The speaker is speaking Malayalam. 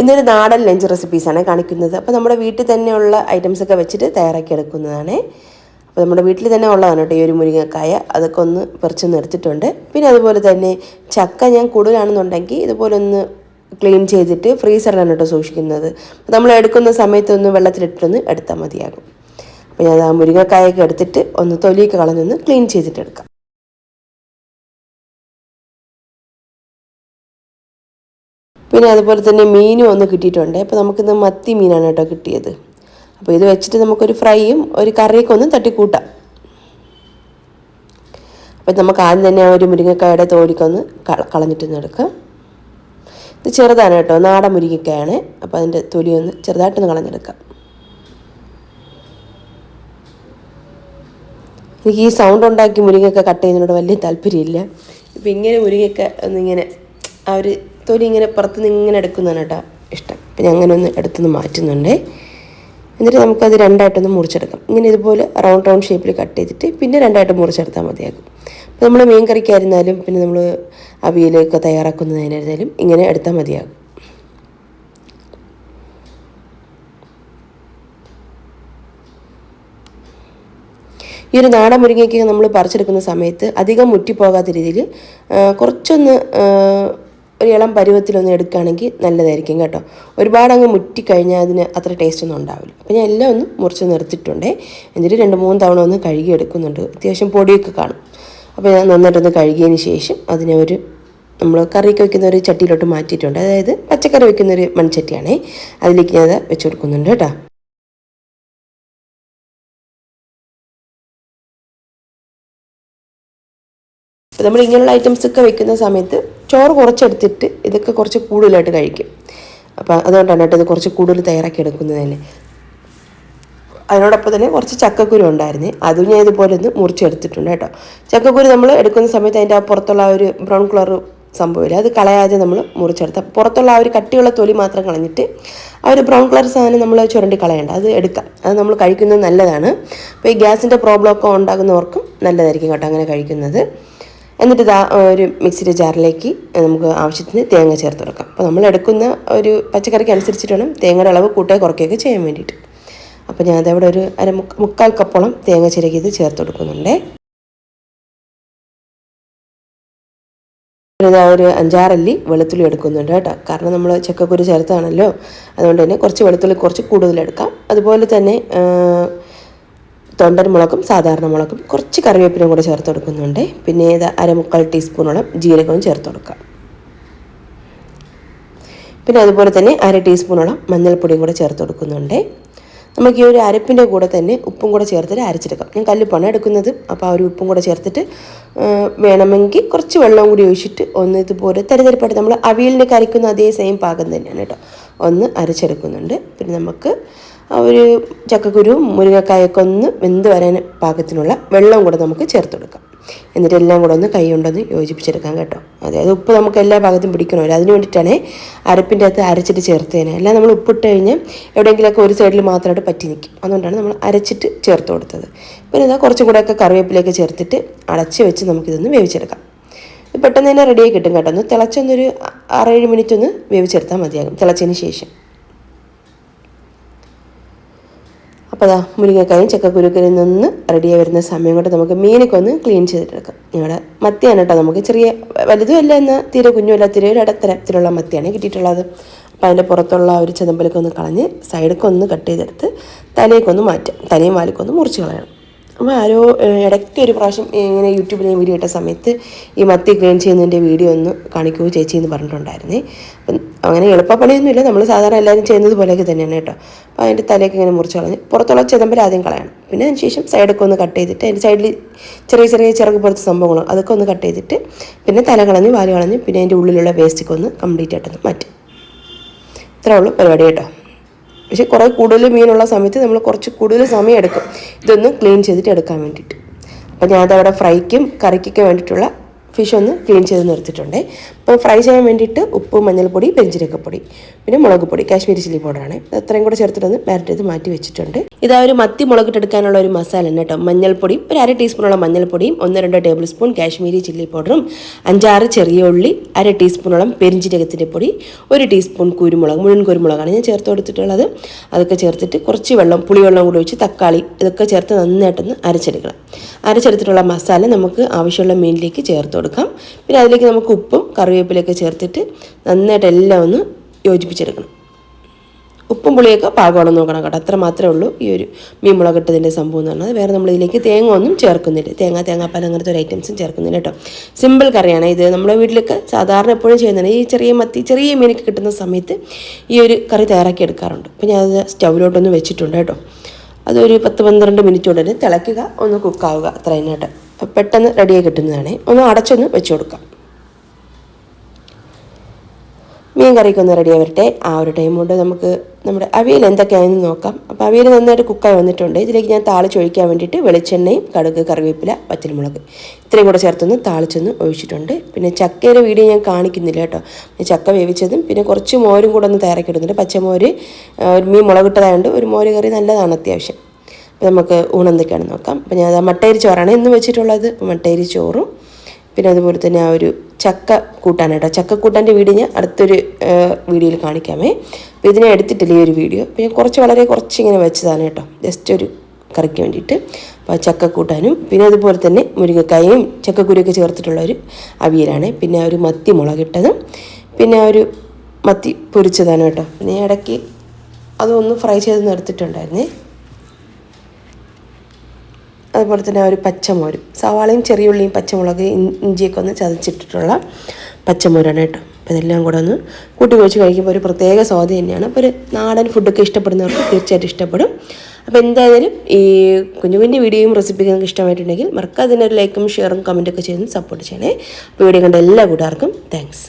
ഇന്നൊരു നാടൻ ലഞ്ച് റെസിപ്പീസാണ് കാണിക്കുന്നത്. അപ്പോൾ നമ്മുടെ വീട്ടിൽ തന്നെയുള്ള ഐറ്റംസ് ഒക്കെ വെച്ചിട്ട് തയ്യാറാക്കി എടുക്കുന്നതാണ്. അപ്പോൾ നമ്മുടെ വീട്ടിൽ തന്നെ ഉള്ളതാണ് കേട്ടോ ഈ ഒരു മുരിങ്ങക്കായ. അതൊക്കെ ഒന്ന് പറിച്ച് എടുത്തിട്ടുണ്ട്. പിന്നെ അതുപോലെ തന്നെ ചക്ക ഞാൻ കൂടുതലാണെന്നുണ്ടെങ്കിൽ ഇതുപോലെ ഒന്ന് ക്ലീൻ ചെയ്തിട്ട് ഫ്രീസറിലാണ് കേട്ടോ സൂക്ഷിക്കുന്നത്. നമ്മൾ എടുക്കുന്ന സമയത്തൊന്ന് വെള്ളത്തിലിട്ടൊന്ന് എടുത്താൽ മതിയാകും. അപ്പോൾ ഞാൻ ആ മുരിങ്ങക്കായൊക്കെ എടുത്തിട്ട് ഒന്ന് തൊലിയൊക്കെ കളഞ്ഞൊന്ന് ക്ലീൻ ചെയ്തിട്ട് എടുക്കാം. പിന്നെ അതുപോലെ തന്നെ മീനും ഒന്ന് കിട്ടിയിട്ടുണ്ട്. അപ്പോൾ നമുക്കിന്ന് മത്തി മീനാണ് കേട്ടോ കിട്ടിയത്. അപ്പോൾ ഇത് വെച്ചിട്ട് നമുക്കൊരു ഫ്രൈയും ഒരു കറിയൊക്കെ ഒന്ന് തട്ടിക്കൂട്ടാം. അപ്പോൾ നമുക്ക് ആദ്യം തന്നെ ഒരു മുരിങ്ങക്കായുടെ തോടിക്കൊന്ന് കള കളഞ്ഞിട്ടൊന്ന് എടുക്കാം. ഇത് ചെറുതാണ് കേട്ടോ നാടൻ മുരിങ്ങക്കായാണ്. അപ്പോൾ അതിന്റെ തൊലി ഒന്ന് ചെറുതായിട്ടൊന്ന് കളഞ്ഞെടുക്കാം. എനിക്ക് ഈ സൗണ്ട് ഉണ്ടാക്കി മുരിങ്ങക്ക കട്ട് ചെയ്യുന്നതിനോട് വലിയ താല്പര്യമില്ല. ഇപ്പം ഇങ്ങനെ മുരിങ്ങക്ക ഒന്നിങ്ങനെ ആ ഒരു തൊലി ഇങ്ങനെ പുറത്തുനിന്ന് ഇങ്ങനെ എടുക്കുന്നതാണ് കേട്ടോ ഇഷ്ടം. അപ്പം ഞാൻ അങ്ങനെ ഒന്ന് എടുത്തുനിന്ന് മാറ്റുന്നുണ്ട്. എന്നിട്ട് നമുക്കത് രണ്ടായിട്ടൊന്ന് മുറിച്ചെടുക്കാം. ഇങ്ങനെ ഇതുപോലെ റൗണ്ട് റൗണ്ട് ഷേപ്പിൽ കട്ട് ചെയ്തിട്ട് പിന്നെ രണ്ടായിട്ട് മുറിച്ചെടുത്താൽ മതിയാകും. അപ്പോൾ നമ്മൾ മീൻ കറിക്കായിരുന്നാലും പിന്നെ നമ്മൾ അവിയലൊക്കെ തയ്യാറാക്കുന്നതിനായിരുന്നാലും ഇങ്ങനെ എടുത്താൽ മതിയാകും. ഈ ഒരു നാടൻ മുരിങ്ങയ്ക്ക് നമ്മൾ പറിച്ചെടുക്കുന്ന സമയത്ത് അധികം മുറ്റിപ്പോകാത്ത രീതിയിൽ കുറച്ചൊന്ന് ഒരു ഇളം പരുവത്തിലൊന്ന് എടുക്കുകയാണെങ്കിൽ നല്ലതായിരിക്കും കേട്ടോ. ഒരുപാട് അങ്ങ് മുറ്റിക്കഴിഞ്ഞാൽ അതിന് അത്ര ടേസ്റ്റ് ഒന്നും ഉണ്ടാവില്ല. അപ്പോൾ ഞാൻ എല്ലാം ഒന്ന് മുറിച്ച് നിർത്തിയിട്ടുണ്ട്. എന്നിട്ട് രണ്ട് മൂന്ന് തവണ ഒന്ന് കഴുകി എടുക്കുന്നുണ്ട്. അത്യാവശ്യം പൊടിയൊക്കെ കാണും. അപ്പോൾ ഞാൻ നന്നായിട്ടൊന്ന് കഴുകിയതിന് ശേഷം അതിനെ ഒരു നമ്മൾ കറിയൊക്കെ വെക്കുന്ന ഒരു ചട്ടിയിലോട്ട് മാറ്റിയിട്ടുണ്ട്. അതായത് പച്ചക്കറി വെക്കുന്ന ഒരു മൺചട്ടിയാണേ. അതിലേക്ക് ഞാൻ വെച്ച് കൊടുക്കുന്നുണ്ട് കേട്ടോ. അപ്പോൾ നമ്മൾ ഇങ്ങനെയുള്ള ഐറ്റംസ് ഒക്കെ വെക്കുന്ന സമയത്ത് ചോറ് കുറച്ചെടുത്തിട്ട് ഇതൊക്കെ കുറച്ച് കൂടുതലായിട്ട് കഴിക്കും. അപ്പോൾ അതുകൊണ്ടാണ് കേട്ടോ ഇത് കുറച്ച് കൂടുതൽ തയ്യാറാക്കി എടുക്കുന്നത് തന്നെ അതിനോടൊപ്പം തന്നെ കുറച്ച് ചക്കക്കുരു ഉണ്ടായിരുന്നേ. അതും ഞാൻ ഇതുപോലെ ഒന്ന് മുറിച്ചെടുത്തിട്ടുണ്ട് കേട്ടോ. ചക്കക്കുരു നമ്മൾ എടുക്കുന്ന സമയത്ത് അതിന്റെ ആ പുറത്തുള്ള ആ ഒരു ബ്രൗൺ കളർ സംഭവമില്ല. അത് കളയാതെ നമ്മൾ മുറിച്ചെടുത്ത. പുറത്തുള്ള ആ ഒരു കട്ടിയുള്ള തൊലി മാത്രം കളഞ്ഞിട്ട് ആ ഒരു ബ്രൗൺ കളർ സാധനം നമ്മൾ ചുരണ്ടി കളയണ്ട. അത് എടുക്കാം. അത് നമ്മൾ കഴിക്കുന്നത് നല്ലതാണ്. അപ്പോൾ ഈ ഗ്യാസിന്റെ പ്രോബ്ലം ഒക്കെ ഉണ്ടാകുന്നവർക്കും നല്ലതായിരിക്കും കേട്ടോ അങ്ങനെ കഴിക്കുന്നത്. എന്നിട്ട് ഇതാ ഒരു മിക്സിയുടെ ജാറിലേക്ക് നമുക്ക് ആവശ്യത്തിന് തേങ്ങ ചേർത്ത് കൊടുക്കാം. അപ്പോൾ നമ്മൾ എടുക്കുന്ന ഒരു പച്ചക്കറിക്ക് അനുസരിച്ചിട്ട് വേണം തേങ്ങയുടെ അളവ് കൂട്ടുകയോ കുറയ്ക്കുകയൊക്കെ ചെയ്യാൻ വേണ്ടിയിട്ട്. അപ്പോൾ ഞാൻ അതവിടെ ഒരു അര മുക്ക മുക്കാൽ കപ്പോളം തേങ്ങ ചിരകിയത് ചേർത്ത് കൊടുക്കുന്നുണ്ട്. ഇതാ ഒരു അഞ്ചാറല്ലി വെളുത്തുള്ളി എടുക്കുന്നുണ്ട് കേട്ടോ. കാരണം നമ്മൾ ചക്കക്കുരു ചേർത്താണല്ലോ. അതുകൊണ്ട് തന്നെ കുറച്ച് വെളുത്തുള്ളി കുറച്ച് കൂടുതലെടുക്കാം അതുപോലെ തന്നെ തൊണ്ടൻ മുളകും സാധാരണ മുളകും കുറച്ച് കറിവേപ്പിനും കൂടെ ചേർത്ത് കൊടുക്കുന്നുണ്ട്. പിന്നെ ഇത് അരമുക്കാൽ ടീസ്പൂണോളം ജീരകവും ചേർത്ത് കൊടുക്കുക. പിന്നെ അതുപോലെ തന്നെ അര ടീസ്പൂണോളം മഞ്ഞൾപ്പൊടിയും കൂടെ ചേർത്ത് കൊടുക്കുന്നുണ്ട്. നമുക്ക് ഈ ഒരു അരപ്പിന്റെ കൂടെ തന്നെ ഉപ്പും കൂടെ ചേർത്തിട്ട് അരച്ചെടുക്കാം. ഞാൻ കല്ല് കല്ലുപ്പാണ് എടുക്കുന്നത്. അപ്പോൾ ആ ഒരു ഉപ്പും കൂടെ ചേർത്തിട്ട് വേണമെങ്കിൽ കുറച്ച് വെള്ളം കൂടി ഒഴിച്ചിട്ട് ഒന്ന് ഇതുപോലെ തരിതരിപ്പായിട്ട് നമ്മൾ അവിയലിന്റെ കരയ്ക്കുന്ന അതേ സെയിം പാകം തന്നെയാണ് കേട്ടോ. ഒന്ന് അരച്ചെടുക്കുന്നുണ്ട്. പിന്നെ നമുക്ക് ഒരു ചക്കക്കുരു മുരിങ്ങക്കായൊക്കെ ഒന്ന് വെന്ത് വരാൻ പാകത്തിനുള്ള വെള്ളം കൂടെ നമുക്ക് ചേർത്ത് കൊടുക്കാം. എന്നിട്ട് എല്ലാം കൂടെ ഒന്ന് കൈ കൊണ്ടൊന്ന് യോജിപ്പിച്ചെടുക്കാം കേട്ടോ. അതായത് ഉപ്പ് നമുക്ക് എല്ലാ ഭാഗത്തും പിടിക്കണമല്ലോ. അതിന് വേണ്ടിയിട്ടാണ് അരപ്പിന്റെ അകത്ത് അരച്ചിട്ട് ചേർത്തേനെ. അല്ല നമ്മൾ ഉപ്പിട്ട് കഴിഞ്ഞ് എവിടെയെങ്കിലുമൊക്കെ ഒരു സൈഡിൽ മാത്രമായിട്ട് പറ്റി നിൽക്കും. അതുകൊണ്ടാണ് നമ്മൾ അരച്ചിട്ട് ചേർത്ത് കൊടുത്തത്. പിന്നെ ഇതാ കുറച്ചും കൂടെയൊക്കെ കറിവേപ്പിലേക്ക് ചേർത്തിട്ട് അടച്ച് വെച്ച് നമുക്കിതൊന്ന് വേവിച്ചെടുക്കാം. പെട്ടെന്ന് തന്നെ റെഡിയായി കിട്ടും കേട്ടോ. ഒന്ന് തിളച്ചൊന്നൊരു ആറേഴ് മിനിറ്റ് ഒന്ന് വേവിച്ചെടുത്താൽ മതിയാകും. തിളച്ചതിന് ശേഷം. അപ്പോൾ അതാ മുരിങ്ങക്കായും ചക്കക്കുരുക്കലിൽ നിന്ന് റെഡിയായി വരുന്ന സമയം കൊണ്ട് നമുക്ക് മീനൊക്കെ ഒന്ന് ക്ലീൻ ചെയ്തിട്ടെടുക്കാം ഞങ്ങളുടെ മത്തിയാണ് കേട്ടോ നമുക്ക് ചെറിയ വലുതും അല്ല എന്നാൽ തീരെ കുഞ്ഞുമല്ല തീരെ ഒരു ഇടത്തരത്തിലുള്ള മത്തിയാണ് കിട്ടിയിട്ടുള്ളത്. അപ്പോൾ അതിന്റെ പുറത്തുള്ള ഒരു ചെതമ്പലൊക്കെ ഒന്ന് കളഞ്ഞ് സൈഡൊക്കെ ഒന്ന് കട്ട് ചെയ്തെടുത്ത് തലയൊക്കെ ഒന്ന് മാറ്റാം. തലയും വാലൊക്കെ ഒന്ന് മുറിച്ച് കളയണം. അപ്പോൾ ആരോ ഇടയ്ക്ക് ഒരു പ്രാവശ്യം ഇങ്ങനെ യൂട്യൂബിൽ ഞാൻ വീഡിയോ ഇട്ട സമയത്ത് ഈ മത്തി ക്ലീൻ ചെയ്യുന്നതിന്റെ വീഡിയോ ഒന്ന് കാണിക്കൂ ചേച്ചി എന്ന് പറഞ്ഞിട്ടുണ്ടായിരുന്നേ. അപ്പം അങ്ങനെ എളുപ്പപ്പണിയൊന്നുമില്ല. നമ്മൾ സാധാരണ എല്ലാവരും ചെയ്യുന്നത് പോലെയൊക്കെ തന്നെയാണ് കേട്ടോ. അപ്പോൾ അതിന്റെ തലയൊക്കെ ഇങ്ങനെ മുറിച്ച് കളഞ്ഞ് പുറത്തുള്ള ചെതമ്പൽ ആദ്യം കളയണം. പിന്നെ അതിന് ശേഷം സൈഡൊക്കെ ഒന്ന് കട്ട് ചെയ്തിട്ട് അതിന്റെ സൈഡിൽ ചെറിയ ചെറിയ ചിറക് പോലത്തെ സംഭവങ്ങൾ അതൊക്കെ ഒന്ന് കട്ട് ചെയ്തിട്ട് പിന്നെ തല കളഞ്ഞ് വാൽ കളഞ്ഞ് പിന്നെ അതിന്റെ ഉള്ളിലുള്ള വേസ്റ്റൊക്കെ ഒന്ന് കംപ്ലീറ്റ് ആയിട്ടൊന്ന് മാറ്റും. ഇത്രയേ ഉള്ളൂ പരിപാടി കേട്ടോ. പക്ഷേ കുറേ കൂടുതൽ മീനുള്ള സമയത്ത് നമ്മൾ കുറച്ച് കൂടുതൽ സമയം എടുക്കും. ഇതൊന്ന് ക്ലീൻ ചെയ്തിട്ട് എടുക്കാൻ വേണ്ടിയിട്ട്. അപ്പോൾ ഞാനത് അവിടെ ഫ്രൈക്കും കറിക്കൊക്കെ വേണ്ടിയിട്ടുള്ള ഫിഷ് ഒന്ന് ക്ലീൻ ചെയ്ത് നിർത്തിയിട്ടുണ്ട്. അപ്പോൾ ഫ്രൈ ചെയ്യാൻ വേണ്ടിയിട്ട് ഉപ്പ് മഞ്ഞൾപ്പൊടി പെരിഞ്ചീരകപ്പൊടി പിന്നെ മുളക് പൊടി കാശ്മീരി ചില്ലി പൗഡറാണ് അത്രയും കൂടെ ചേർത്തിട്ടൊന്ന് പാരറ്റ് ചെയ്ത് മാറ്റി വെച്ചിട്ടുണ്ട്. ഇതാ ഒരു മത്തി മുളകിട്ടെടുക്കാനുള്ള ഒരു മസാല തന്നെ കേട്ടോ. മഞ്ഞൾപ്പൊടിയും ഒരു അര ടീസ്പൂണോളം മഞ്ഞൾപ്പൊടിയും ഒന്ന് രണ്ട് ടേബിൾ സ്പൂൺ കാശ്മീരി ചില്ലി പൗഡറും അഞ്ചാറ് ചെറിയ ഉള്ളി അര ടീസ്പൂണോളം പെരിഞ്ചീരകത്തിന്റെ പൊടി ഒരു ടീസ്പൂൺ കുരുമുളക് മുഴുവൻ കുരുമുളകാണ് ഞാൻ ചേർത്ത് കൊടുത്തിട്ടുള്ളത്. അതൊക്കെ ചേർത്തിട്ട് കുറച്ച് വെള്ളം പുളിവെള്ളം കൂടി ഒഴിച്ച് തക്കാളി ഇതൊക്കെ ചേർത്ത് നന്നായിട്ടൊന്ന് അരച്ചെടുക്കണം. അരച്ചെടുത്തിട്ടുള്ള മസാല നമുക്ക് ആവശ്യമുള്ള മീനിലേക്ക് ചേർത്ത് കൊടുക്കാം. പിന്നെ അതിലേക്ക് നമുക്ക് ഉപ്പും കറിവേപ്പിലൊക്കെ ചേർത്തിട്ട് നന്നായിട്ട് എല്ലാം ഒന്ന് യോജിപ്പിച്ചെടുക്കണം. ഉപ്പും പുളിയൊക്കെ പാകോളം നോക്കണം കേട്ടോ. അത്ര മാത്രമേ ഉള്ളൂ ഈ ഒരു മീൻ മുളകിട്ടതിന്റെ സംഭവം എന്ന് പറഞ്ഞാൽ വേറെ നമ്മൾ ഇതിലേക്ക് തേങ്ങ ഒന്നും ചേർക്കുന്നില്ല. തേങ്ങ തേങ്ങാപ്പാൽ അങ്ങനത്തെ ഒരു ഐറ്റംസും ചേർക്കുന്നില്ല കേട്ടോ. സിമ്പിൾ കറിയാണ് ഇത്. നമ്മുടെ വീട്ടിലൊക്കെ സാധാരണ എപ്പോഴും ചെയ്യുന്നതാണ്. ഈ ചെറിയ മത്തി ചെറിയ മീനൊക്കെ കിട്ടുന്ന സമയത്ത് ഈ ഒരു കറി തയ്യാറാക്കി എടുക്കാറുണ്ട്. അപ്പോൾ ഞാനത് സ്റ്റൗവിലോട്ടൊന്ന് വെച്ചിട്ടുണ്ട് കേട്ടോ. അതൊരു പത്ത് പന്ത്രണ്ട് മിനിറ്റ് ഉടനെ തിളയ്ക്കുക ഒന്ന് കുക്കാവുക അത്ര അതിനായിട്ട് പെട്ടെന്ന് റെഡിയായി കിട്ടുന്നതാണ്. ഒന്ന് അടച്ചൊന്ന് വെച്ച് കൊടുക്കാം. മീൻ കറിക്ക് ഒന്ന് റെഡി ആവട്ടെ. ആ ഒരു ടൈം കൊണ്ട് നമുക്ക് നമ്മുടെ അവിയൽ എന്തൊക്കെയാണെന്ന് നോക്കാം. അപ്പോൾ അവിയൽ നന്നായിട്ട് കുക്കായി വന്നിട്ടുണ്ട്. ഇതിലേക്ക് ഞാൻ താളിച്ച് ഒഴിക്കാൻ വേണ്ടിയിട്ട് വെളിച്ചെണ്ണയും കടുക് കറിവേപ്പില പച്ചമുളക് ഇത്രയും കൂടെ ചേർത്തൊന്ന് താളിച്ചൊന്ന് ഒഴിച്ചിട്ടുണ്ട്. പിന്നെ ചക്കയുടെ വീഡിയോ ഞാൻ കാണിക്കുന്നില്ല കേട്ടോ. ചക്ക വേവിച്ചതും പിന്നെ കുറച്ച് മോരും കൂടെ ഒന്ന് തയ്യാറാക്കി ഇടുന്നുണ്ട് പച്ചമോര് ഒരു മീൻ മുളകിട്ടതായതുകൊണ്ട് ഒരു മോര് കറി നല്ലതാണ് അത്യാവശ്യം. നമുക്ക് ഊണെന്തൊക്കെയാണ് നോക്കാം. അപ്പോൾ ഞാൻ അത് മട്ടേരി ചോറാണ് ഇന്ന് വെച്ചിട്ടുള്ളത്. മട്ടേരി ചോറും പിന്നെ അതുപോലെ തന്നെ ആ ഒരു ചക്ക കൂട്ടാൻ കേട്ടോ. ചക്ക കൂട്ടാന്റെ വീഡിയോ ഞാൻ അടുത്തൊരു വീഡിയോയിൽ കാണിക്കാമേ. അപ്പോൾ ഇതിനെ എടുത്തിട്ടില്ല ഈ ഒരു വീഡിയോ. അപ്പോൾ ഞാൻ കുറച്ച് വളരെ കുറച്ച് ഇങ്ങനെ വെച്ചതാണ് കേട്ടോ. ജസ്റ്റ് ഒരു കറിക്ക് വേണ്ടിയിട്ട്. അപ്പോൾ ചക്ക കൂട്ടാനും പിന്നെ അതുപോലെ തന്നെ മുരിങ്ങക്കായും ചക്കക്കുരുയൊക്കെ ചേർത്തിട്ടുള്ള ഒരു അവിയലാണ്. പിന്നെ ഒരു മത്തി മുളകിട്ടതും പിന്നെ ഒരു മത്തി പൊരിച്ചതാണ് കേട്ടോ. പിന്നെ ഇടയ്ക്ക് അതൊന്ന് ഫ്രൈ ചെയ്ത് നിർത്തിയിട്ടുണ്ടായിരുന്നേ. അതുപോലെ തന്നെ ഒരു പച്ചമോരും. സവാളയും ചെറിയ ഉള്ളിയും പച്ചമുളക് ഇഞ്ചിയൊക്കെ ഒന്ന് ചതച്ചിട്ടിട്ടുള്ള പച്ചമോരാണ് കേട്ടോ. അപ്പോൾ ഇതെല്ലാം കൂടെ ഒന്ന് കൂട്ടി കുഴച്ച് കഴിക്കുമ്പോൾ ഒരു പ്രത്യേക സ്വാദ് തന്നെയാണ്. അപ്പോൾ ഒരു നാടൻ ഫുഡൊക്കെ ഇഷ്ടപ്പെടുന്നവർക്ക് തീർച്ചയായിട്ടും ഇഷ്ടപ്പെടും. അപ്പോൾ എന്തായാലും ഈ കുഞ്ഞു കുഞ്ഞു വീഡിയോയും റെസിപ്പി നിങ്ങൾക്ക് ഇഷ്ടമായിട്ടുണ്ടെങ്കിൽ മറക്കാതെ ഒരു ലൈക്കും ഷെയറും കമന്റൊക്കെ ചെയ്ത് സപ്പോർട്ട് ചെയ്യണേ. അപ്പോൾ വീഡിയോ കണ്ട എല്ലാ കൂട്ടുകാർക്കും താങ്ക്സ്